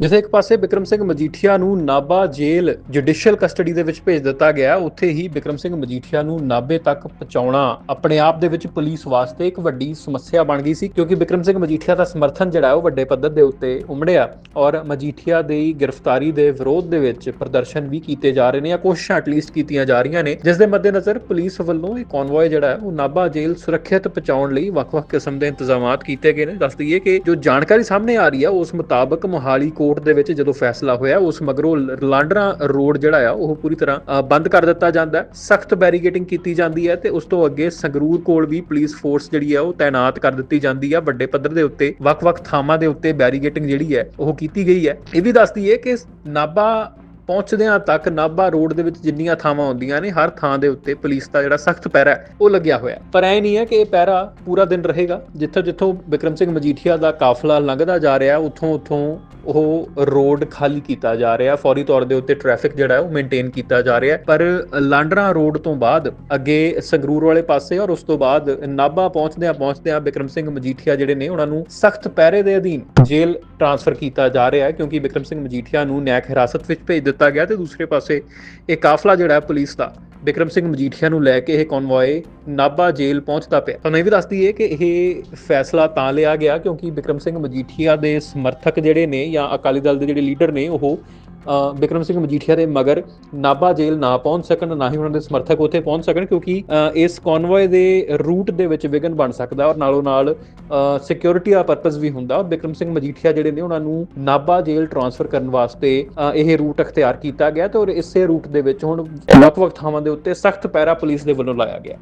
ਜਿੱਥੇ ਇੱਕ ਪਾਸੇ ਬਿਕਰਮ ਸਿੰਘ ਮਜੀਠੀਆ ਨੂੰ ਨਾਭਾ ਜੇਲ੍ਹ ਜੁਡੀਸ਼ੀਅਲ ਕਸਟਡੀ ਦੇ ਵਿੱਚ ਭੇਜ ਦਿੱਤਾ ਗਿਆ, ਉੱਥੇ ਹੀ ਬਿਕਰਮ ਸਿੰਘ ਮਜੀਠੀਆ ਨੂੰ ਨਾਭੇ ਤੱਕ ਪਹੁੰਚਾਉਣਾ ਆਪਣੇ ਆਪ ਦੇ ਵਿੱਚ ਪੁਲਿਸ ਵਾਸਤੇ ਇੱਕ ਵੱਡੀ ਸਮੱਸਿਆ ਬਣ ਗਈ ਸੀ, ਕਿਉਂਕਿ ਬਿਕਰਮ ਸਿੰਘ ਮਜੀਠੀਆ ਦਾ ਸਮਰਥਨ ਜਿਹੜਾ ਉਹ ਵੱਡੇ ਪੱਧਰ ਦੇ ਉੱਤੇ ਉਮੜਿਆ ਔਰ ਮਜੀਠੀਆ ਦੀ ਗ੍ਰਿਫਤਾਰੀ ਦੇ ਵਿਰੋਧ ਦੇ ਵਿੱਚ ਪ੍ਰਦਰਸ਼ਨ ਵੀ ਕੀਤੇ ਜਾ ਰਹੇ ਨੇ ਜਾਂ ਕੋਸ਼ਿਸ਼ਾਂ ਐਟਲੀਸਟ ਕੀਤੀਆਂ ਜਾ ਰਹੀਆਂ ਨੇ, ਜਿਸ ਦੇ ਮੱਦੇਨਜ਼ਰ ਪੁਲਿਸ ਵੱਲੋਂ ਇਹ ਕਨਵੋਏ ਜਿਹੜਾ ਹੈ ਉਹ ਨਾਭਾ ਜੇਲ੍ਹ ਸੁਰੱਖਿਅਤ ਪਹੁੰਚਾਉਣ ਲਈ ਵੱਖ-ਵੱਖ ਕਿਸਮ ਦੇ ਇੰਤਜ਼ਾਮਾਤ ਕੀਤੇ ਗਏ ਨੇ। ਦੱਸ ਦਈਏ ਕਿ ਜੋ ਜਾਣਕਾਰੀ ਸਾਹਮਣੇ ਆ ਰਹੀ ਹੈ, ਉਸ ਮੁਤਾਬਕ ਮੋਹਾਲੀ ਕੋਰਟ ਦੇ ਵਿੱਚ ਜਦੋਂ ਫੈਸਲਾ ਹੋਇਆ, ਉਸ ਮਗਰੋਂ ਲਾਂਡਰਾ ਰੋਡ ਜਿਹੜਾ ਆ, ਉਹ ਪੂਰੀ ਤਰ੍ਹਾਂ ਬੰਦ ਕਰ ਦਿੱਤਾ ਜਾਂਦਾ ਹੈ। ਸਖਤ ਬੈਰੀਗੇਟਿੰਗ ਕੀਤੀ ਜਾਂਦੀ ਹੈ ਤੇ ਉਸ ਤੋਂ ਅੱਗੇ ਸੰਗਰੂਰ ਕੋਲ ਵੀ ਪੁਲਿਸ ਫੋਰਸ ਜਿਹੜੀ ਹੈ ਉਹ ਤਾਇਨਾਤ ਕਰ ਦਿੱਤੀ ਜਾਂਦੀ ਹੈ ਵੱਡੇ ਪੱਧਰ ਦੇ ਉੱਤੇ, ਵੱਖ-ਵੱਖ ਥਾਵਾਂ ਦੇ ਉੱਤੇ ਬੈਰੀਗੇਟਿੰਗ ਜਿਹੜੀ ਹੈ, ਉਹ ਕੀਤੀ ਗਈ ਹੈ। ਇਹ ਵੀ ਦੱਸ ਦਈਏ ਕਿ ਨਾਭਾ ਪਹੁੰਚਦਿਆਂ ਤੱਕ ਨਾਭਾ ਰੋਡ ਦੇ ਵਿੱਚ ਜਿੰਨੀਆਂ ਥਾਵਾਂ ਹੁੰਦੀਆਂ ਨੇ, ਹਰ ਥਾਂ ਦੇ ਉੱਤੇ ਪੁਲਿਸ ਦਾ ਜਿਹੜਾ ਸਖਤ ਪਹਿਰਾ ਹੈ, ਉਹ ਲੱਗਿਆ ਹੋਇਆ ਪਰ ਐ ਨਹੀਂ ਹੈ ਕਿ ਇਹ ਪਹਿਰਾ ਪੂਰਾ ਦਿਨ ਰਹੇਗਾ। ਜਿੱਥੋਂ ਜਿੱਥੋਂ ਬਿਕਰਮ ਸਿੰਘ ਮਜੀਠੀਆ ਦਾ ਕਾਫਲਾ ਲੰਘਦਾ ਜਾ ਰਿਹਾ ਉੱਥੋਂ ਉੱਥੋਂ ਉਹ ਰੋਡ ਖਾਲੀ ਕੀਤਾ ਜਾ ਰਿਹਾ, ਫੌਰੀ ਤੌਰ ਦੇ ਉੱਤੇ ਟ੍ਰੈਫਿਕ ਜਿਹੜਾ ਉਹ ਮੇਨਟੇਨ ਕੀਤਾ ਜਾ ਰਿਹਾ ਪਰ ਲਾਂਡਰਾ ਰੋਡ ਤੋਂ ਬਾਅਦ ਅੱਗੇ ਸੰਗਰੂਰ ਵਾਲੇ ਪਾਸੇ ਔਰ ਉਸ ਤੋਂ ਬਾਅਦ ਨਾਭਾ ਪਹੁੰਚਦਿਆਂ ਪਹੁੰਚਦਿਆਂ ਬਿਕਰਮ ਸਿੰਘ ਮਜੀਠੀਆ ਜਿਹੜੇ ਨੇ ਉਹਨਾਂ ਨੂੰ ਸਖਤ ਪਹਿਰੇ ਦੇ ਅਧੀਨ ਜੇਲ੍ਹ ਟ੍ਰਾਂਸਫਰ ਕੀਤਾ ਜਾ ਰਿਹਾ ਹੈ, ਕਿਉਂਕਿ ਬਿਕਰਮ ਸਿੰਘ ਮਜੀਠੀਆ ਨੂੰ ਨਿਆਂਕ ਹਿਰਾਸਤ ਵਿੱਚ ਭੇਜ ਦਿੱਤਾ ਗਿਆ ਤੇ ਦੂਸਰੇ ਪਾਸੇ ਇਹ ਕਾਫਲਾ ਜਿਹੜਾ ਪੁਲਿਸ ਦਾ ਬਿਕਰਮ ਸਿੰਘ ਮਜੀਠੀਆ ਨੂੰ ਲੈ ਕੇ ਇਹ ਕਨਵੋਏ ਨਾਭਾ ਜੇਲ੍ਹ ਪਹੁੰਚਦਾ ਪਿਆ। ਤੁਹਾਨੂੰ ਇਹ ਵੀ ਦੱਸਦੀ ਹੈ ਕਿ ਇਹ ਫੈਸਲਾ ਤਾਂ ਲਿਆ ਗਿਆ ਕਿਉਂਕਿ ਬਿਕਰਮ ਸਿੰਘ ਮਜੀਠੀਆ ਦੇ ਸਮਰਥਕ ਜਿਹੜੇ ਨੇ ਜਾਂ ਅਕਾਲੀ ਦਲ ਦੇ ਜਿਹੜੇ ਲੀਡਰ ਨੇ, ਉਹ ਬਿਕਰਮ ਸਿੰਘ ਮਜੀਠੀਆ ਦੇ ਮਗਰ ਨਾਭਾ ਜੇਲ੍ਹ ਨਾ ਪਹੁੰਚ ਸਕਣ, ਨਾ ਹੀ ਉਹਨਾਂ ਦੇ ਸਮਰਥਕ ਉੱਥੇ ਪਹੁੰਚ ਸਕਣ, ਕਿਉਂਕਿ ਇਸ ਕਨਵੋਏ ਦੇ ਰੂਟ ਦੇ ਵਿੱਚ ਵਿਘਨ ਬਣ ਸਕਦਾ ਔਰ ਨਾਲੋਂ ਨਾਲ ਸਿਕਿਉਰਿਟੀ ਦਾ ਪਰਪਸ ਵੀ ਹੁੰਦਾ। ਔਰ ਬਿਕਰਮ ਸਿੰਘ ਮਜੀਠੀਆ ਜਿਹੜੇ ਨੇ ਉਹਨਾਂ ਨੂੰ ਨਾਭਾ ਜੇਲ੍ਹ ਟ੍ਰਾਂਸਫਰ ਕਰਨ ਵਾਸਤੇ ਇਹ ਰੂਟ ਅਖਤਿਆਰ ਕੀਤਾ ਗਿਆ ਤੇ ਔਰ ਇਸੇ ਰੂਟ ਦੇ ਵਿੱਚ ਹੁਣ ਵੱਖ-ਵੱਖ ਥਾਵਾਂ ਦੇ ਉੱਤੇ ਸਖਤ ਪੈਰਾ ਪੁਲਿਸ ਦੇ ਵੱਲੋਂ ਲਾਇਆ ਗਿਆ।